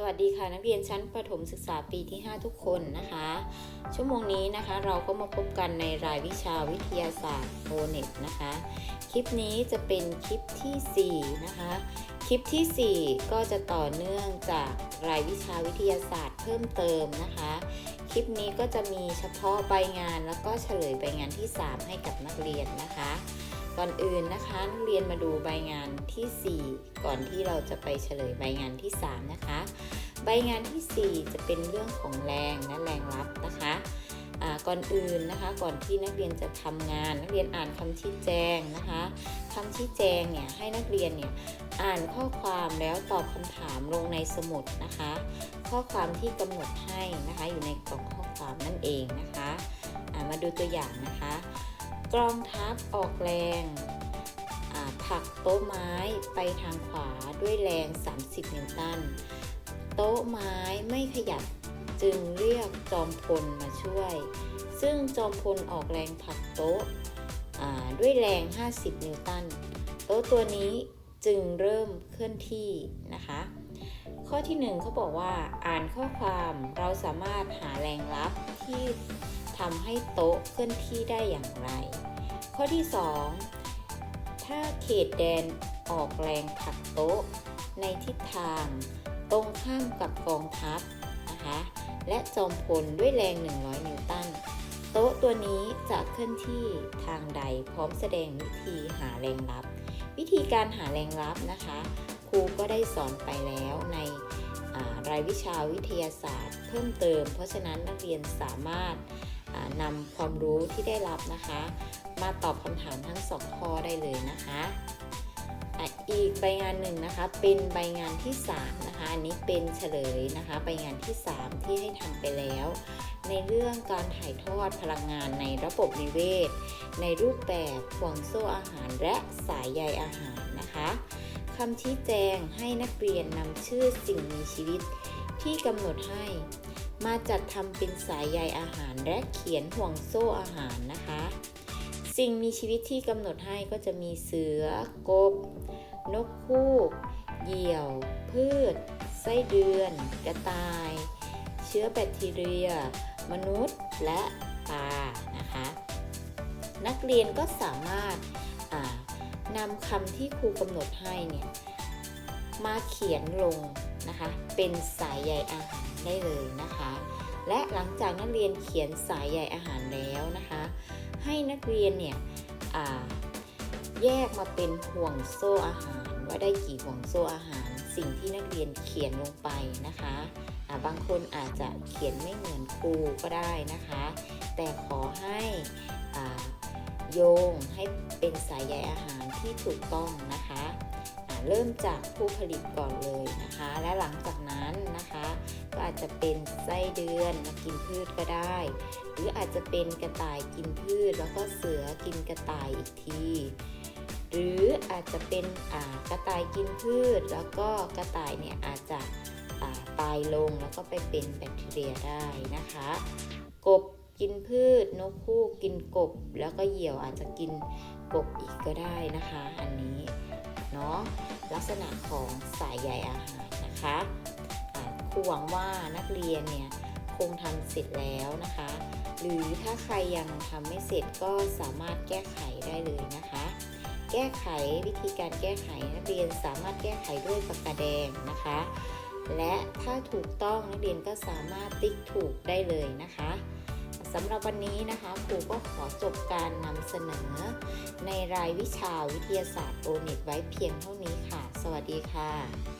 สวัสดีค่ะนักเรียนชั้นประถมศึกษาปีที่ 5 ทุกคนนะคะ ชั่วโมงนี้นะคะเราก็มาพบกันในรายวิชาวิทยาศาสตร์โอเน็ตนะคะ คลิปนี้จะเป็นคลิปทีสี่4 นะคะ คลิปทีสี่ 4 ก็จะต่อเนื่องจากรายวิชาวิทยาศาสตร์เพิ่มเติมนะคะ คลิปนี้ก็จะมีเฉพาะใบงานแล้วก็เฉลยใบงานที่ 3 ให้กับนักเรียนนะคะ ก่อนอื่นนะคะนักเรียนมาดูใบงานทีสี่ 4 ก่อนที่เราจะไปเฉลยใบงานที่ 3 นะคะ ใบงานทีสี่ 4 จะเป็นเรื่องของแรงและแรงรับนะคะก่อนอื่นนะคะก่อนที่นักเรียนจะทำงาน นักเรียนอ่านคำชี้แจงนะคะคำชี้แจงเนี่ยให้นักเรียนเนี่ยอ่านข้อความแล้วตอบคำถามลงในสมุดนะคะ ข้อความที่กำหนดให้นะคะอยู่ในกล่องข้อความนั่นเองนะคะมาดูตัวอย่างนะคะ กรองทัพออกแรงผักโต๊ะไม้ไปทางขวาด้วยแรง 30 นิวตัน โต๊ะไม้ไม่ขยับจึงเรียกจอมพลมาช่วย ซึ่งจอมพลออกแรงผลักโต๊ะด้วยแรง 50 นิวตัน โต๊ะตัวนี้จึงเริ่มเคลื่อนที่นะคะ ข้อที่หนึ่งเขาบอกว่าอ่านข้อความเราสามารถหาแรงรับที่ ทำให้โต๊ะเคลื่อนที่ได้อย่างไร ข้อที่สองถ้าเขตแดนออกแรงผลักโต๊ะ ในทิศทางตรงข้ามกับกองทัพนะคะและจอมพลด้วยแรง 100 นิวตัน โต๊ะตัวนี้จะเคลื่อนที่ทางใดพร้อมแสดงวิธีหาแรงรับ วิธีการหาแรงรับนะคะครูก็ได้สอนไปแล้วในรายวิชาวิทยาศาสตร์ เพิ่มเติม เพราะฉะนั้นนักเรียนสามารถ นำความรู้ที่ได้รับนะคะ มาตอบคำถามทั้งสองข้อได้เลยนะคะอีกใบงานหนึ่งนะคะ เป็นใบงานที่3นะคะอันนี้เป็นเฉลยนะคะ ใบงานที่ 3 ที่ให้ทำไปแล้ว ในเรื่องการถ่ายทอดพลังงานในระบบนิเวศ ในรูปแบบห่วงโซ่อาหารและสายใยอาหารนะคะคำชี้แจงให้นักเรียนนำชื่อสิ่งมีชีวิตที่กำหนดให้ มาจัดทำเป็นสายใยอาหารและเขียนห่วงโซ่อาหารนะคะ สิ่งมีชีวิตที่กำหนดให้ก็จะมีเสือกบ นกคูกเหยี่ยว พืช ไส้เดือน กระต่าย เชื้อแบคทีเรีย มนุษย์และปลานะคะ นักเรียนก็สามารถนำคำที่ครูกำหนดให้เนี่ยมาเขียนลงนะคะ เป็นสายใยอาหาร ได้เลยนะคะ และหลังจากนักเรียนเขียนสายใยอาหารแล้วนะคะ ให้นักเรียนเนี่ยแยกมาเป็นห่วงโซ่อาหาร ว่าได้กี่ห่วงโซ่อาหาร สิ่งที่นักเรียนเขียนลงไปนะคะาบางคนอาจจะเขียนไม่เหมือนครูก็ได้นะคะ แต่ขอให้โยงให้เป็นสายใยอาหารที่ถูกต้องนะคะเริ่มจากผู้ผลิตก่อนเลยนะคะ และหลังจากนั้นนะคะ ก็อาจจะเป็นไส้เดือนมากินพืชก็ได้ หรืออาจจะเป็นกระต่ายกินพืช แล้วก็เสือกินกระต่ายอีกที หรืออาจจะเป็นกระต่ายกินพืช แล้วก็กระต่ายเนี่ยอาจจะาตายลงแล้วก็ไปเป็นแบคทีเรียได้นะคะ กบกินพืช นกฮูกกินกบ แล้วก็เหยี่ยวอาจจะกินกบอีกก็ได้นะคะ อันนี้เนาะลักษณะของสายใยอาหารนะคะ รูหวังว่านักเรียนเนี่ยคงทำเสร็จแล้วนะคะ หรือถ้าใครยังทำไม่เสร็จก็สามารถแก้ไขได้เลยนะคะ แก้ไขวิธีการแก้ไขนักเรียนสามารถแก้ไขด้วยปากกาแดงนะคะ และถ้าถูกต้องนักเรียนก็สามารถติ๊กถูกได้เลยนะคะสำหรับวันนี้นะคะครูก็ขอจบการนำเสนอ ในรายวิชาวิทยาศาสตร์โอเน็ตไว้เพียงเท่านี้ค่ะ สวัสดีค่ะ